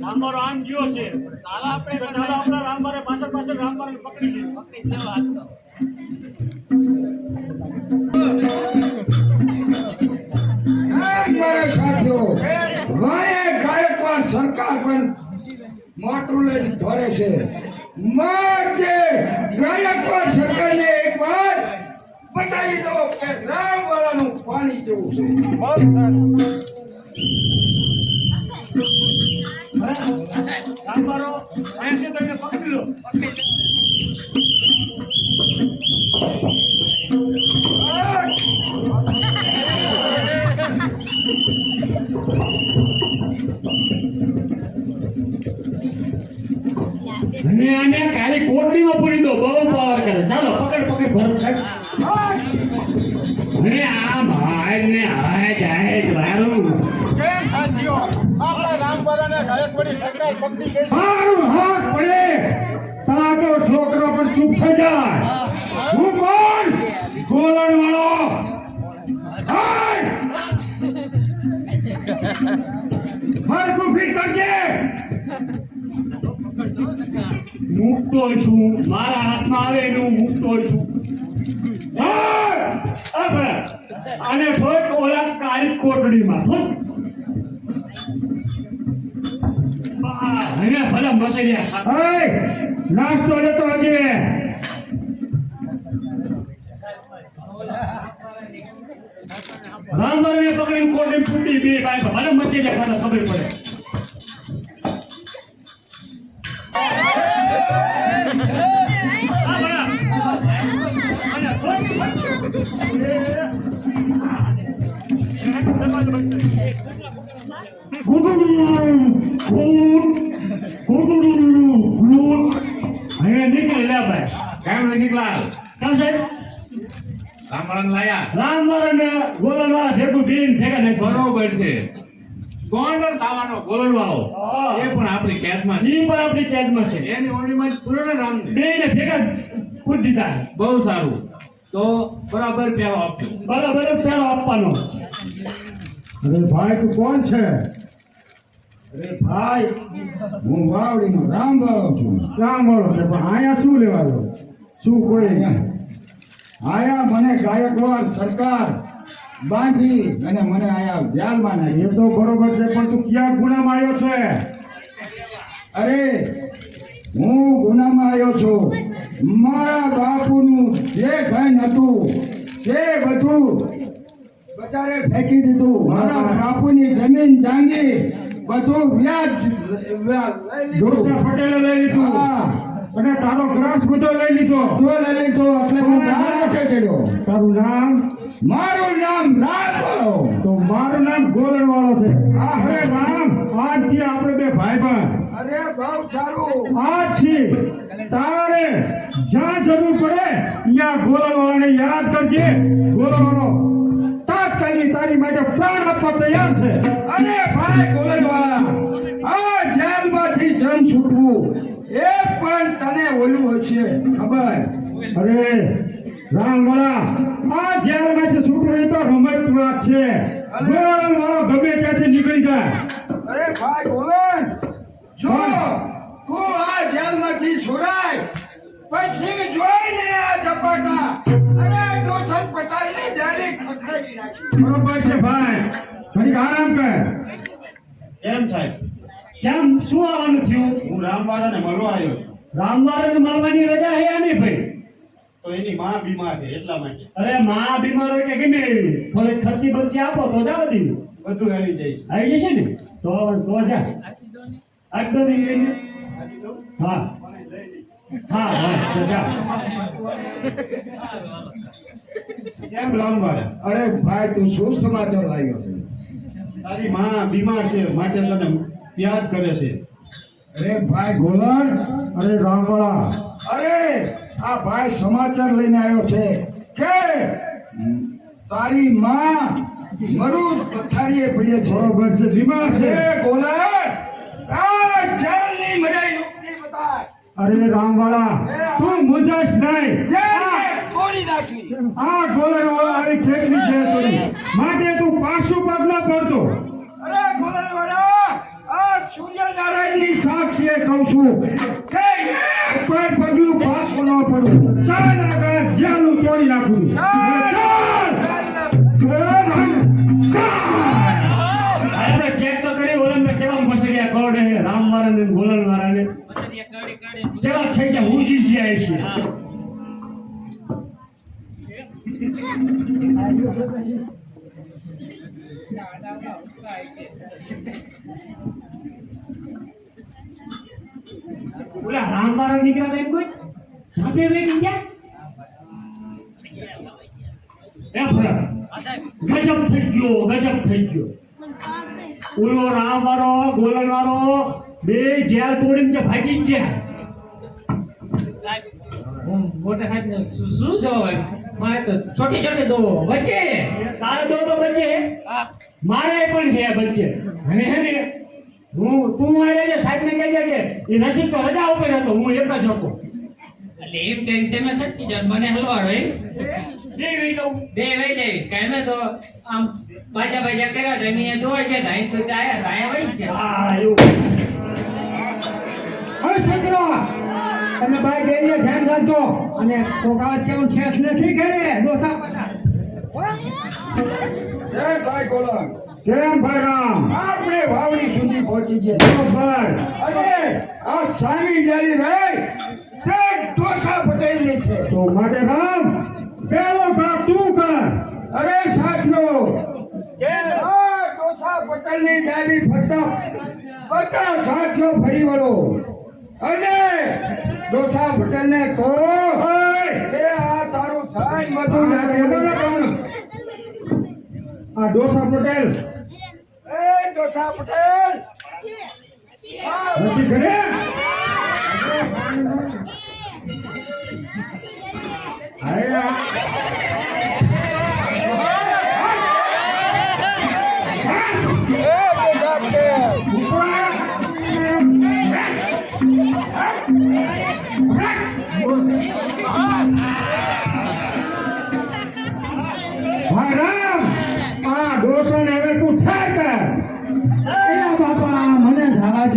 રામબારો આમ ગયો છે ચાલો આપણે ચાલો આપણા સરકાર પણ મોટું લઈને ધોરે છે મારે ગાયકવાડ સરકારને એકવાર બતાવી દો કે રામવાળાનું પાણી કેવું છે? અને આને ખાલી કોટડીમાં પૂરી દો, બહુ પાવર ચાલો, પકડ પકડ ભરત સાહેબ આમ હાય ને હાય જાય વારું મારું હાથ પડે. તારો છોકરો પણ ચૂપ થઈ જાય. હું કોણ? ગોલણ વાળો મૂકતો છું. મારા હાથમાં આવે એનું આને થોડક ઓલા કાળી કોટડીમાં. હો. ભલે એને દે! નાસ્તો લેતો હજે રામબાઈને પકડી કોટડી ફૂટી બે બાય ભલે મચી દે ખાતા ખબર પડે આ ભલા. અને થોડીક- રામવાળાને લાયા. રામવાળા ને ગોલનવાળા ભેગું બેન ભેગા નહીં બરોબર છે. ગોંડલ તાવાનો બોલણવાળો હા. એ પણ આપણી કેદમાં ઈ પણ આપણી કેદમાં છે. એની ઓળીમાં પૂર્ણ રામને બે ને ભેગા કૂદ દીધા. બહુ સારું. તો બરાબર પહેરો આપજો. બરાબર પેલો આપવાનો. અરે ભાઈ તું કોણ છે? અરે ભાઈ હું વાવડીનો રામવાળો છું. રામવાળો છે પણ અહીંયા શું લેવાનું શું કોઈ આયા મને ગાયકવાડ સરકાર બાંધી અને મને આયા એ નાખી. તો બરોબર છે પણ તું ક્યાં ગુનામાં આવ્યો છે? અરે હું ગુનામાં આવ્યો છું. મારા બાપુનું જે ધન હતું તે બધું બચારે ફેંકી દીધું. મારા બાપુની જમીન જાંગી બધું વ્યાજ પટેલે લઈ લીધું. અને તારો ક્રોસ બધો લઈ લીધો. તો લઈ લીધો એટલે હું ધાર નથી ચડ્યો. તારું નામ? મારું નામ રામવાળો. તો મારું નામ ગોરણવાળો છે. અરે રામ. આજથી આપણે બે ભાઈ ભાઈ અરે બહુ સારું. આજથી તારે જ્યાં જરૂર પડે ત્યાં ગોરણવાળાને યાદ કરજે. ગોરણવાળો તાત્કાલિક તારી માટે પ્રાણ આપવા તૈયાર છે. અરે ભાઈ બોલવા આ જેલમાંથી જન છૂટવું. એ પણ તને ઓલું હશે ખબર? અરે રામવાળા આ જેલમાંથી છૂટવું એ તો રમત વાત છે. ગોરણવાળો ગમે ત્યાંથી નીકળી જાય. અરે ભાઈ બોલન જો તું આ જેલમાંથી છોડાય પછી જોઈને આ ચપાટા અરે ડોસન પટાઈને ડાયરી ખખડાવી નાખી. બરોબર છે ભાઈ. ઘડીક આરામ કર. કેમ સાહેબ. કેમ? શું આવવાનું થયું? હું રામવાળાને મળવા આવ્યો છું. રામવારને મળવાની રજા હે નહીં ભાઈ? તો એની માં બીમાર છે એટલા માટે. અરે માં બીમાર હોય કે કેમ એવી થોડી ખર્ચી બરચી આપો તો જા બધી. બધું આવી જાય છે. આવી જશે ને? તો તો જા. આટલો નહીં હા. હા હા તો જા. કેમ રામવાળા અરે ભાઈ તું શું સમાચાર લાવ્યો છે? તારી માં બીમાર છે માટે તને યાદ કરે છે. અરે ભાઈ ગોલણ અરે રામવાળા અરે આ ભાઈ સમાચાર લઈને આવ્યો છે. કે તારી માં મરુદ પથારીએ પડે છે. બરોબર છે બીમાર છે. ગોલણ આ જેલની મજા યુક્તિ બતાય. અરે રામવાળા તું મુજાશ નહીં. તોડી નાખી આ ગોલણ અરે ખેતની છે. માટે તું પાછું પગલા પડતો કહું છું કે પણ પગલું પાછું ન પડવું ચાલ આગળ જ્યાંનું તોડી નાખું. આપણે ચેક તો કરી ઓલમ ને કેવા ફસી ગયા કોડે રામ વાળા ને ગોલન વાળા ને કેવા થઈ ગયા હું જીત છે. ઓલા રામ નીકળ્યા હતા એમ કોઈ? ઝાંપે લઈ ગયા એ ફરક ગજબ થઈ ગયો ગજબ થઈ ગયો. ઓલો રામ વાળો ગોલન વાળો બે જેલ તોડીને ભાગી ગયા. મોટા સાહેબ શું જવાય મારે તો છોટી છોટી દો વચ્ચે? તારે દો તો બચ્ચે મારે પણ હે બચ્ચે અને હે ને હું તું મારે જે સાહેબ ને કહી દે કે એ નસીબ તો રજા ઉપર હતો હું એક જ હતો. એટલે એમ કે તમે સટકી જાવ મને હલવાડો એમ. બે રહી જાઉં બે વહી જાય કાંઈ તો આમ બાજા બાજા કર્યા હતા એમ જોવા ગયા હતા અહીં સુધી આયા હતા આયા વહી ગયા. હા એવું. હવે છોકરો તમે ભાઈ જઈને ધ્યાન રાખજો. અને છોકરા કેવું શેષ નથી ઘરે ડોસા પટા જય ભાઈ ગોલમ કેમ ભાઈ રામ આપણે વાવડી સુધી પહોંચી ગયા બરાબર અને આ સામી જારી રહી તે ડોસા પટેલની છે. તો માટે રામ પેલો ભાગ તું કર. અરે સાથીઓ કે આ ડોસા પટેલની જારી ફરતા બધા સાથીઓ ફરી વળો. અને ડોસા પટેલ ને કહો એ આ તારું ધન બધું આ ડોસા પટેલ એ ડોસા પટેલ નથી ઘરે અરે આ એ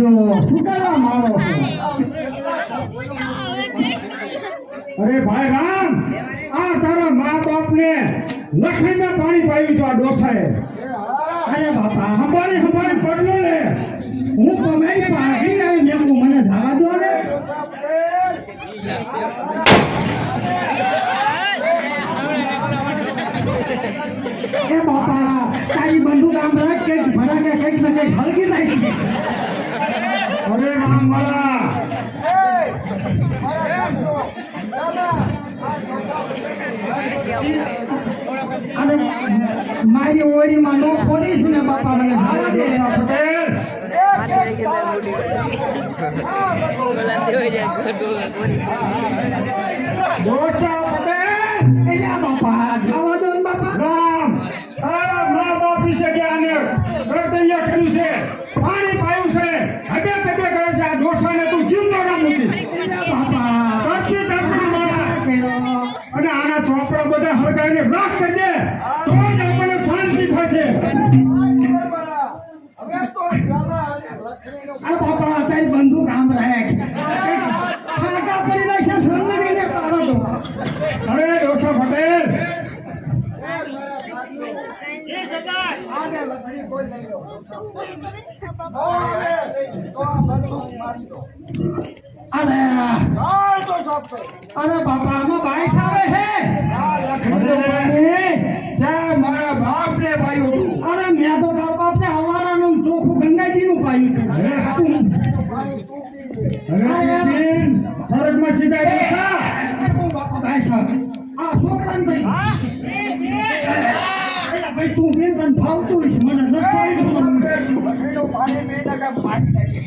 દો શું મારો અરે ભાઈ રામ, આ તારા મા બાપ ને લખીમાં પાણી પાયું છું આ ડોસાએ. અરે બાપા હંભારી હંભારી પડલો ને હું તમારી પાછી આવી મેકું મને જવા દો ને. એ બાપા, તારી બંદૂક આમ રાખ કે ભરા કે ને કંઈક હલકી જાય રામ વાલા અને મારી ઓળીમાં બાપા બાપ વિશે કે આને કર્તવ્ય કર્યું છે. પાણી પાયું છે. હબે તબે કરે છે. આ ડોસાને તું જીવતો ના મૂકી. અને આના ચોપડા બધા હળગાવીને રાખ કરજે. તો આપણને શાંતિ થશે. આ બાપા અત્યારે બંદૂક આમ રાખ ફાકા પડી રહેશે સંગડીને તારો તો અરે ડોસા પટેલ જે સદાય અરે અરે બાપા આમાં બાઈસ આવે છે મારા બાપ ને પાયું હતું અરે મેં તો તારા બાપને હવારાનું ચોખ્ખું ગંગાજીનું પાયું છે અરે બિપિન, સ્વર્ગમાં સીધા ભાઈ બાપા બાઈસ આવે આ છોકરાને ભાઈ. એલા ભાઈ તું બેન ભાવતું મને. પાણી પી ને કાંઈ પાણી નાખી.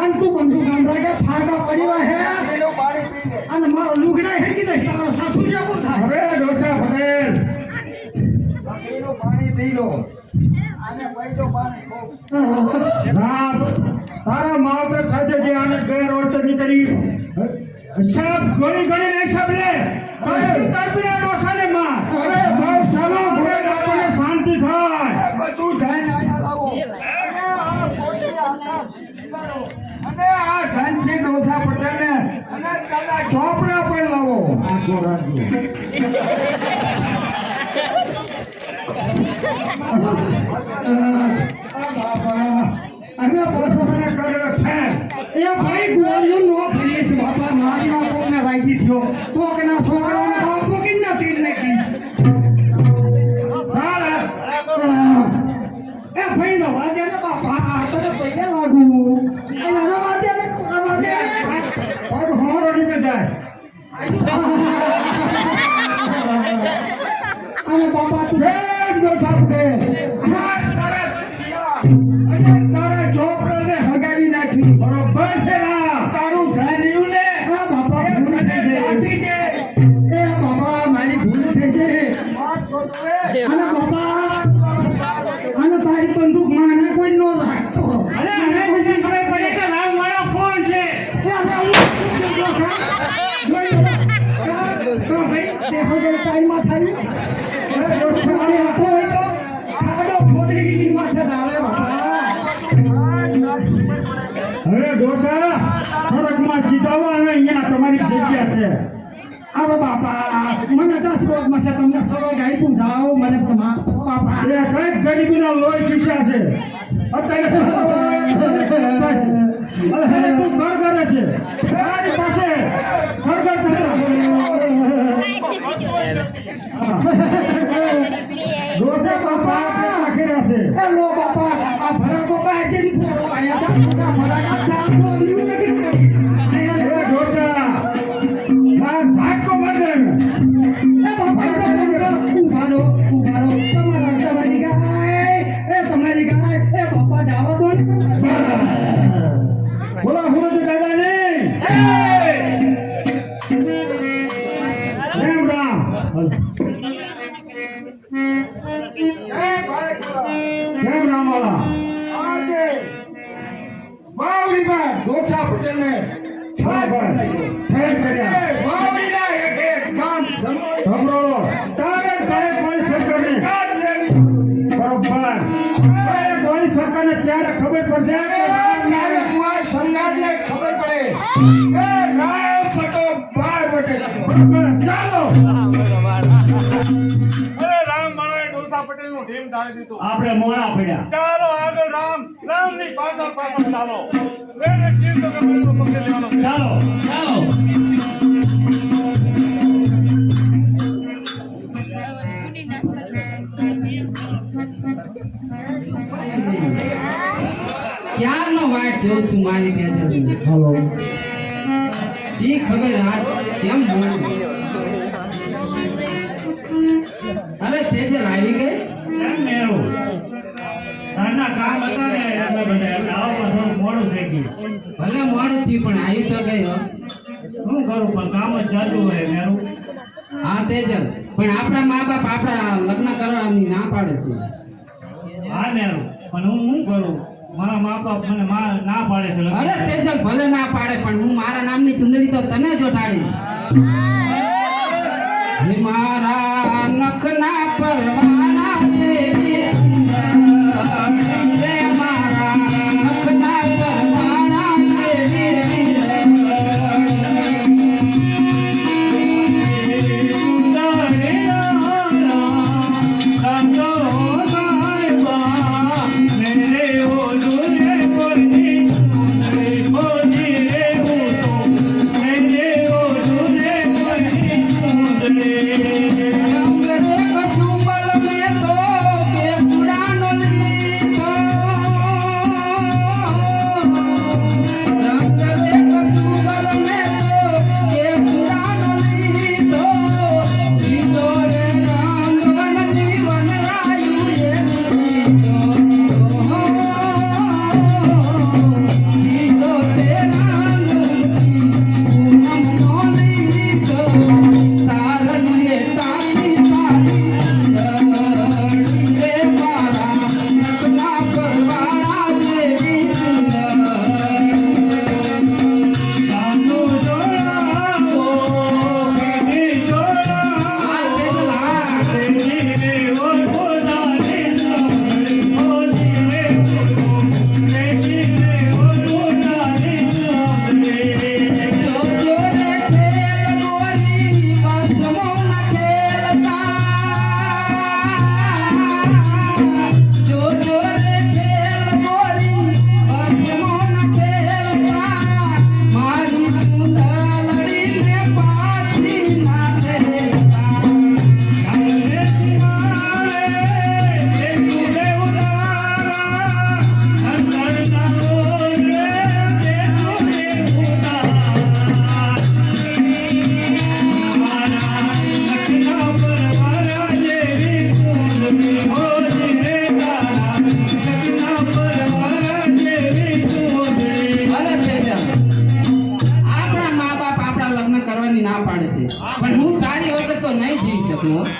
અને તું બંદૂક આમ રાખે ફાકા પડી રહે પેલું પાણી પી લે અને મારો લુગડા હેકી દે તારો સાસુ જેવું થાય. અરે ડોસા પટેલ. પેલું પાણી પી લો આને પૈસો પાણી બહુ. રામ તારા માવતર સાથે જે આને ગેરવર્તન કરી ઘણી ઘણી ગણીને સાહેબ લે તારે તરફીના ડોસાને માર અરે ભાવ ચાલો ઘોડે આપણને શાંતિ થાય બધું ધ્યાન આયા લાવો અને આ ખોટી આકાશ દીવારો અને ચોપડા પણ લાવો. અને પાછો મને કર્યો ઠેર એ ભાઈ ગોળીઓ નો ફરીએ છે બાપા મારી ના કોકને વાગી થયો? કોકના છોકરાઓને બાપ મૂકીને ના તીર નાખી એ ભાઈ નો વાગે ને બાપા, આ તો પૈસા લાગુ એ વાજે ને આ વાગે પગ હોરો નીકળે જાય અને તો તે અરે તો આવે બાપા. હવે ડોસા સડકમાં સીધાઓ અને અહીંયા તમારી જગ્યા છે આવો બાપા મને દસ રોગમાં છે તમને સરોગ આપ્યું જાઓ મને બાપા. એ કંઈક ગરીબીના લોહી ચૂસ્યા છે. અત્યારે તું ઘર કરે છે. તારી પાસે ઘર ઘર ડોસા બાપા રાખી રહ્યા છે હેલો બાપા આ ભરાકો બહાર જઈને ફોડો આયા તા ભરાકા ચાલો લીવું નથી કરી એ ડોસા આ ભાગકો બંધ એ બાપા ઉભારો ઉભારો તમારા તમારી ગાય એ તમારી ગાય. એ બાપા જાવા દો. ને બોલા હું તો દાદા ને પાછળ ચાલો વેને કીધું કે બંદૂક પકડી લેવાનો. ચાલો. ચાલો ક્યારનો વાટ જોઉં છું મારી બેન હાલો શી ખબર રાત કેમ અરે તે જે આવી ગઈ? કેમ મેરો કામ હતા ને એટલે બધા આવવા થોડું મોડું થઈ ગયું. ભલે મોડું થયું પણ આવી તો હો. શું કરું પણ કામ જ જાતું હોય મેરું હા તેજલ પણ આપણા મા બાપ આપણા લગ્ન કરવાની ના પાડે છે. હા મેરું પણ હું શું કરું? મારા મા બાપ મને મા- ના પાડે છે અરે તેજલ ભલે ના પાડે પણ હું મારા નામની ચુંદડી તો તને જ ઉઠાડીશ મારા નખના પરવાના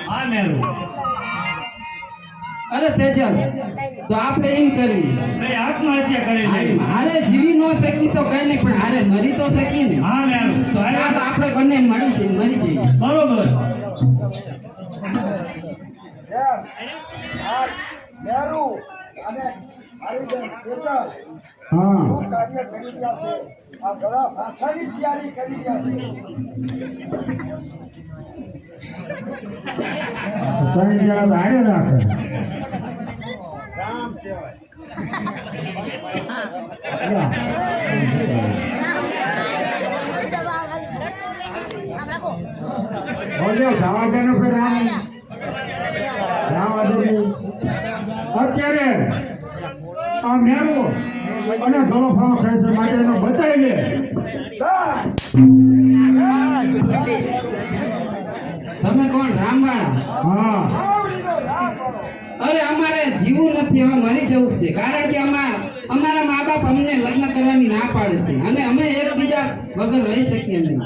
હા. મેરું અરે તેજલ તો આપણે એમ કરવી મેં આત્મહત્યા કરી. હારે જીવી ન શકી તો કઈ નહીં પણ હારે મરી તો શકી ને. હા મેરું તો આપણે બંને મળી જઈએ મરી જઈએ. બરોબર. નહેરુ અને મારી બેન ચેતલ હા. શું કાર્ય કરી રહ્યા છે. આ ઘણા ભાષાની તૈયારી કરી રહ્યા છે. ત્રણ જણા તો અત્યારે આ મેરું અને ઘણો ફાળો થાય છે માટે એનો બચાવી લે તમે કોણ રામવાળા? હા. અરે અમારે જીવું નથી હવે મરી જવું છે. કારણ કે અમાર અમારા મા બાપ અમને લગ્ન કરવાની ના પાડે છે. અને અમે એકબીજા વગર રહી શકીએ નહીં.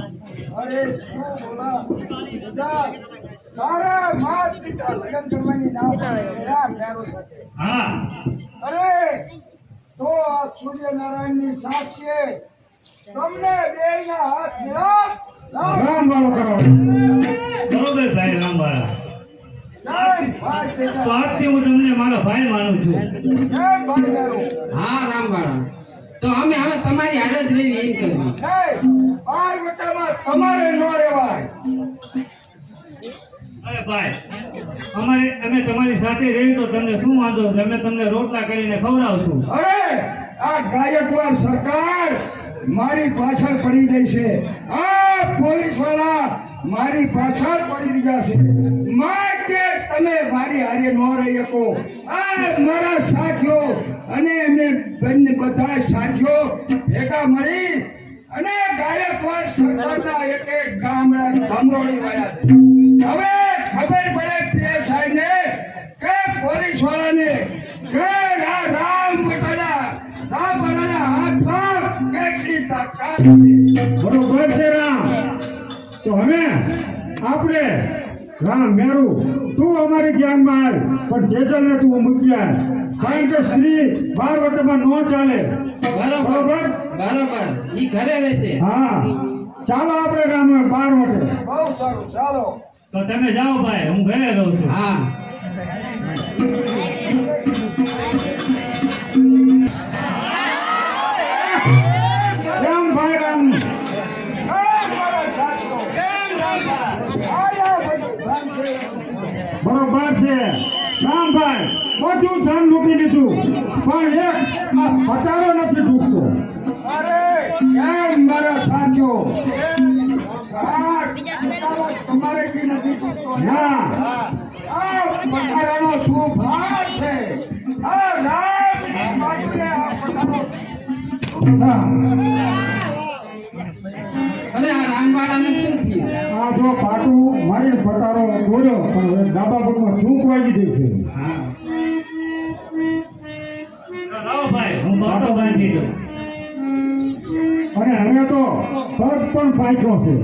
તારા માત પિતા લગ્ન કરવાની ના સાથે. હા. અરે તો આ સૂર્યનારાયણની સાક્ષીએ તમને બેયના હાથ મિલાપ. રામ રામ વાળો કરો. બરોબર ભાઈ રામવાળા જય ભાઈ તો આજથી હું તમને મારો ભાઈ માનું છું. હા રામવાળા તો અમે હવે તમારી હાજર જ રહી એમ કરવી જય. તમારે ન રહેવાય. ભાઈ. અમારે અમે તમારી સાથે રહી તો તમને શું વાંધો? છે અમે તમને રોટલા કરીને ખવડાવશું. અરે, આ ગાયકવાડ સરકાર મારી પાછળ પડી જાય છે. આ પોલીસવાળા મારી પાછળ પડી ગયા છે. માટે તમે મારી હારે ન રહી શકો. આ મારા સાથીઓ અને અમે બંને બધા સાથીઓ ભેગા મળી અને ગાયકવાડ સરકારના એક એક ગામડા ધમરોળી વાળા છે. હવે ખબર પડે તે ને કે પોલીસ વાળાને કે રામ પોતાના રામ બટાના હાથમાં કેટલી તાકાત છે. બરોબર છે રામ. તો હવે આપણે રામ મેરું તું અમારી જ્ઞાનમાં આવ પણ જેજલ ને તું મૂક્યા કારણ કે સ્ત્રી બાર વટમાં ન ચાલે. બરાબર. બરાબર. ઈ ઘરે રહેશે. હા. ચાલો આપણે ગામ બાર વટે બહુ સારું. ચાલો. તો તમે જાઓ ભાઈ હું ઘરે રહું છું. હા. રામ ભાઈ રામ. કેમ મારા સાથીઓ કેમ રામા આયા બધું ધન છે બરોબર છે રામભાઈ બધું ધન મૂકી દીધું પણ એક આ પટારો નથી ડૂબતો. અરે કેમ મારા સાથીઓ તમારે ને? આ શું છે આ આ અરે આ રામવાળાને શું થયું? આ જો પાટું મારીને પટારો દોર્યો પણ હવે ડાબા પગમાં છૂક વાગી ગઈ છે. લાવો ભાઈ હું. બાટો બાંધી દઉં અને હવે તો પગ પણ પાછો છે.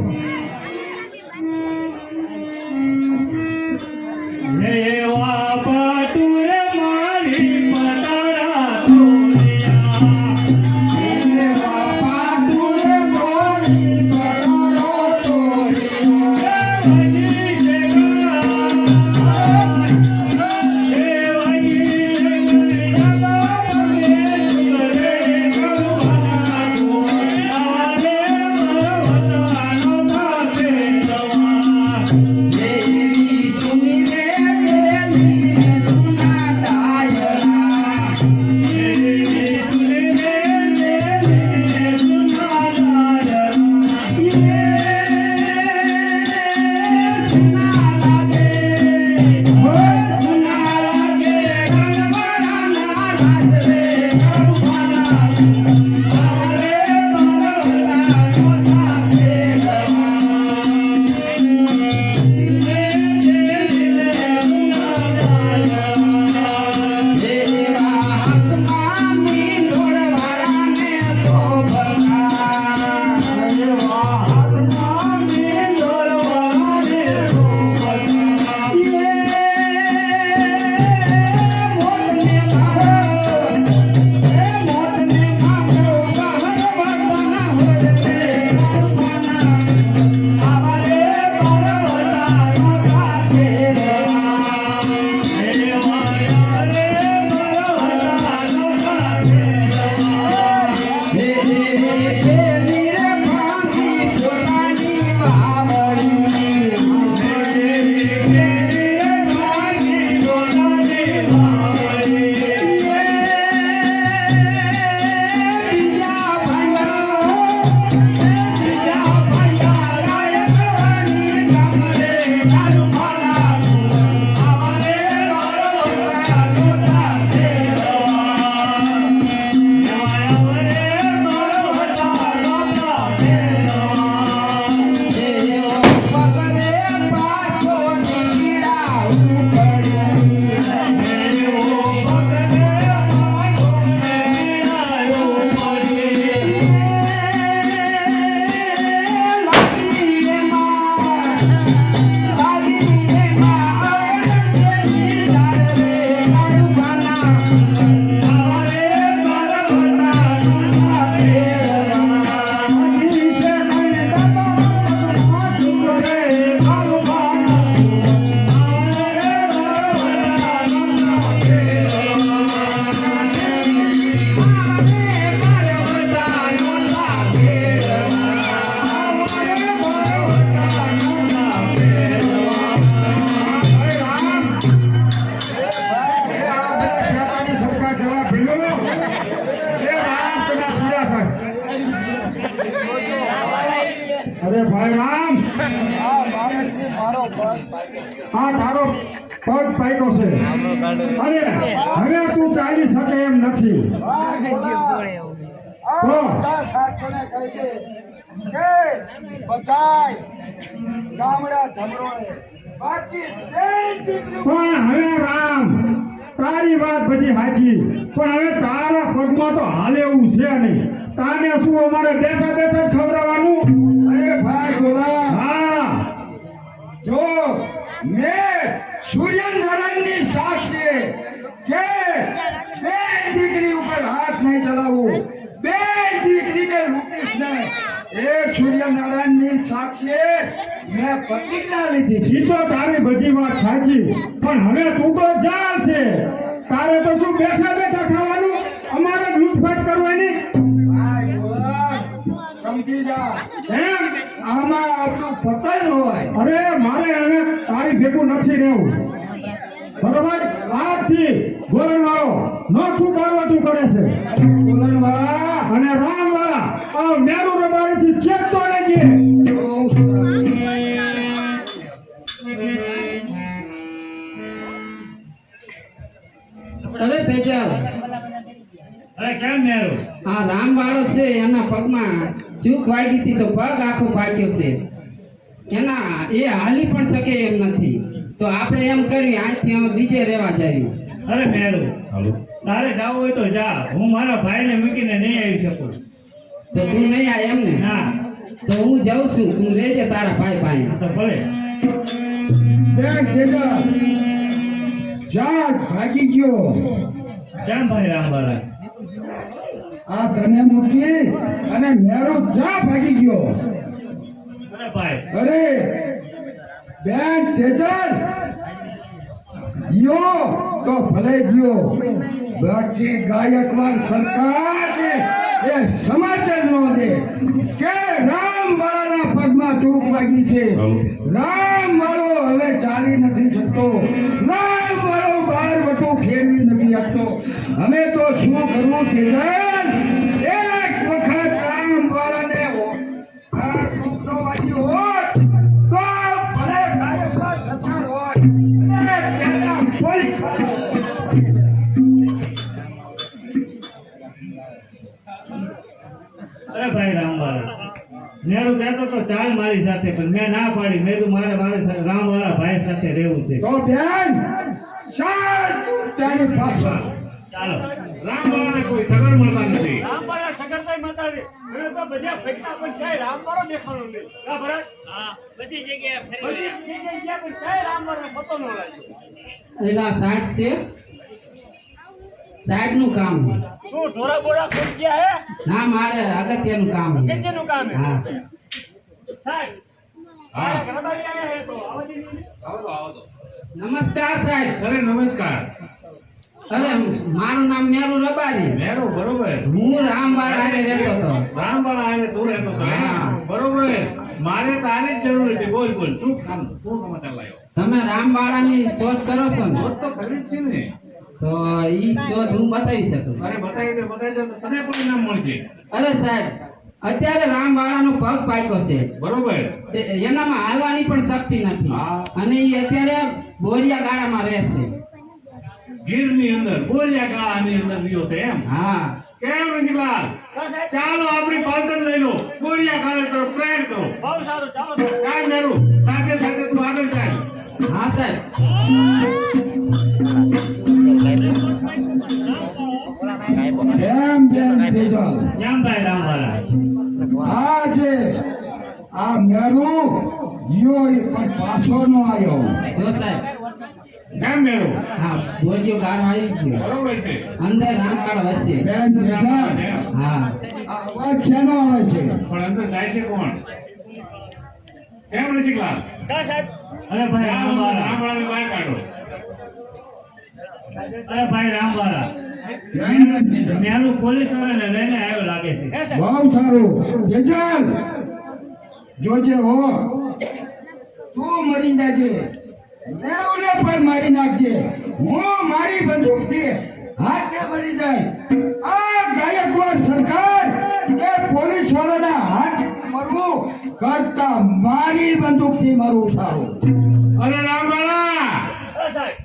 અરે હવે તું ચાલી શકે એમ નથી. પણ હવે રામ તારી વાત બધી સાચી. પણ હવે તારા પગમાં તો હાલે એવું છે નહીં. તાને શું અમારે બેઠા બેઠા જ ખવડાવવાનું? અરે ભાઈ બોલા હા. જો મેં સૂર્યનારાયણની સાક્ષી કે બે દીકરી ઉપર હાથ નહીં ચલાવવું. બે દીકરીને રૂપીશ ને. એ સૂર્યનારાયણની સાક્ષી મેં પ્રતિજ્ઞા લીધી. છે તો તારી બધી વાત સાચી. પણ હવે તું તો જાણ છે. તારે તો શું બેઠા બેઠા ખાવાનું? અમારે લૂંટફાટ કરવાની? સમજી જા. આમાં આપણું પતન હોય. અરે મારે હવે તારી ભેગું નથી રહેવું. બરોબર? આજથી ગોરણવાળો નોખું બારવટું કરે છે. અને આ મેરુ રબારીથી અરે કેમ મેરું આ રામ વાળો છે એના પગમાં ચૂક વાગી હતી તો પગ આખો પાક્યો છે. એના એ હાલી પણ શકે એમ નથી. તો આપણે એમ કરવી આજથી અમે બીજે રહેવા જઈએ. અરે મેરું તારે જાવ હોય તો જા. હું મારા ભાઈને મૂકીને નહીં આવી શકું. તો તું નહીં આ એમ ને? હા. તો હું જાઉં છું. તું રહેજે તારા ભાઈ ભાઈ. તો ભલે. જા ભાગી ગયો. કેમ ભાઈ રામબારા આ મૂકી અને મેરો જા ભાગી ગયો. અરે ભાઈ. અરે બેન તેજલ જીઓ તો ભલે જીઓ. બાકી ગાયકવાડ સરકાર એ સમાચાર નો દે કે રામ વાળાના પગમાં ચૂક વાગી છે. રામ વાળો હવે ચાલી નથી શકતો. રામ વાળો બાર વટો ફેરવી નથી આપતો. અમે તો શું કરવું તેજલ? તો ચાલ મારી સાથે પણ મેં ના પાડી. મેરું મારે મારે રામવાળા ભાઈ સાથે રહેવું છે. તો ધ્યાન! ચાલ તું ત્યાંની પાછળ ચાલો. રામવાળાને કોઈ સગર મળતા નથી. રામબારા સગરતાઈ માતાજી હવે તો બધા ફેંકતા પણ ક્યાંય રામબારો દેખાણો નહીં કા ભરત? બધી જગ્યાએ બધી જગ્યાએ ગયા પણ ક્યાંય રામબારો પતો ન લાગ્યો એલા સાહેબ છે? સાહેબનું કામ છે. શું ઢોરા બોરા ગયા હે? ના મારે અગત્યનું કામ છે. કેટલીનું કામ હે હા. નમસ્કાર સાહેબ. અરે નમસ્કાર. અરે મારું નામ મેરુ રબારી. મેરો બરોબર. હું રામવાડા આને રહેતો હતો. રામવાળા આને તું રહેતો હતો બરોબર. મારે તારી જ જરૂર હતી. બોલ બોલ. શું કામ? શું સમાચાર લાવ્યો? તમે રામવાડાની શોધ કરો છો ને? શોધ તો ખરી છે ને. તો ઈ શોધ હું બતાવી શકું? અરે બતાવી દે બતાવી દે તો તને પણ નામ મળશે? અરે સાહેબ અત્યારે રામવાડાનો પગ પાક્યો છે. બરોબર. એનામાં હાલવાની પણ શક્તિ નથી. અને એ અત્યારે બોરિયા ગાળામાં રહેશે ગીરની અંદર બોરિયા ગાળાની અંદર રહ્યો છે એમ. હા. કેમ રંજીલાલ ચાલો આપણી પાલતન લઈ લો. બોરિયા ગાળા તરફ પ્રયાણ કરો. બહુ સારું ચાલો. કાંઈ મેરું સાથે સાથે તું આગળ ચાલ. હા સાહેબ. કેમ તેજલ કેમ ભાઈ રામવાળા આ છે આ મેરુ જીઓ પણ પાછો નો આવ્યો. જો સાહેબ. કેમ મેરું હા બોરિયો ગાળો આવી ગયો. બરોબર છે. અંદર રામવાડો હશે. બેન હા. અવાજ શેનો આવે છે? પણ અંદર જાય છે કોણ? કેમ રસિકલાલ કા સાહેબ. અરે ભાઈ રામવાળા. રામવાળાને બહાર કાઢો. અરે ભાઈ રામવાળા. મેરું પોલીસ વાળાને લઈને આવ્યો લાગે છે. બહુ સારું. તેજલ જોજે હો. તું મરી જાજે. મેરુને પણ મારી નાખજે. હું મારી બંદૂકથી હાથે મરી જાય આ ગાયકવાડ સરકાર કે પોલીસ વાળાના હાથ મરવું કરતા મારી બંદૂકથી મરવું સારું. અરે રામ બાળા. સાહેબ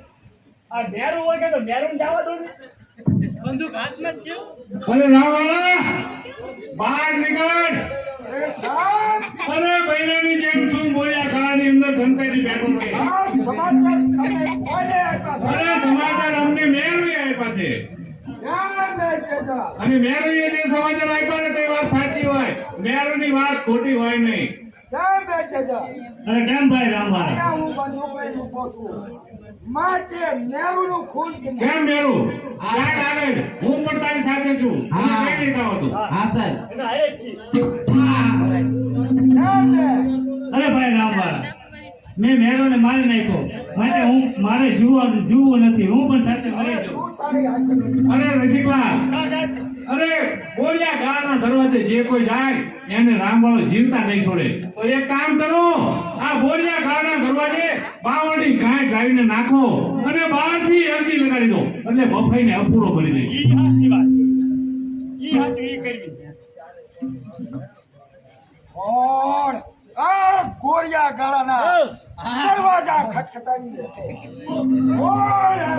આ મેરું હોય કે તો મેરું જવા દો ને. અરે રામવાળા બહાર નીકળ. અરે બૈરાની જેમ છું બોલ્યા ખાવાની અંદર સંતાઈ બેઠો છે. સમાચાર છે? અરે અમને મેળવી આપ્યા છે. અને મેળવીએ જે સમાચાર આપ્યા ને તે વાત સાચી હોય. મેળવની વાત ખોટી હોય નહીં. અરે કેમ ભાઈ રામવાળા અહીંયા હું બંદૂક લઈને છું. માટે નેવનું ખૂન કેમ મેળવું યાદ આવે હું પણ તારી સાથે છું. હા. કઈ લેતા હતો હા સાહેબ. અરે ભાઈ રામવાળા મેં મેરોને મારી નાખ્યો. માટે હું મારે જીવવાનું જીવવું નથી. હું પણ સાથે મરી જાઉં. અરે રસિકલાલ. સાહેબ. અરે બોલ્યા ગાળના દરવાજે જે કોઈ જાય એને રામવાળો જીવતા નહીં છોડે. તો એક કામ કરો આ બોલ્યા ગાળના દરવાજે બાવળની ગાય ગાઈને નાખો અને બહારથી અરજી લગાડી દો. એટલે બફાઈને અપૂરો કરી દે ઈ હાચી વાત. ઈ હાચું ઈ કરવી. કોણ? આ ગોરિયા ગાળાના દરવાજા ખટખટાવી દે. કોણ આ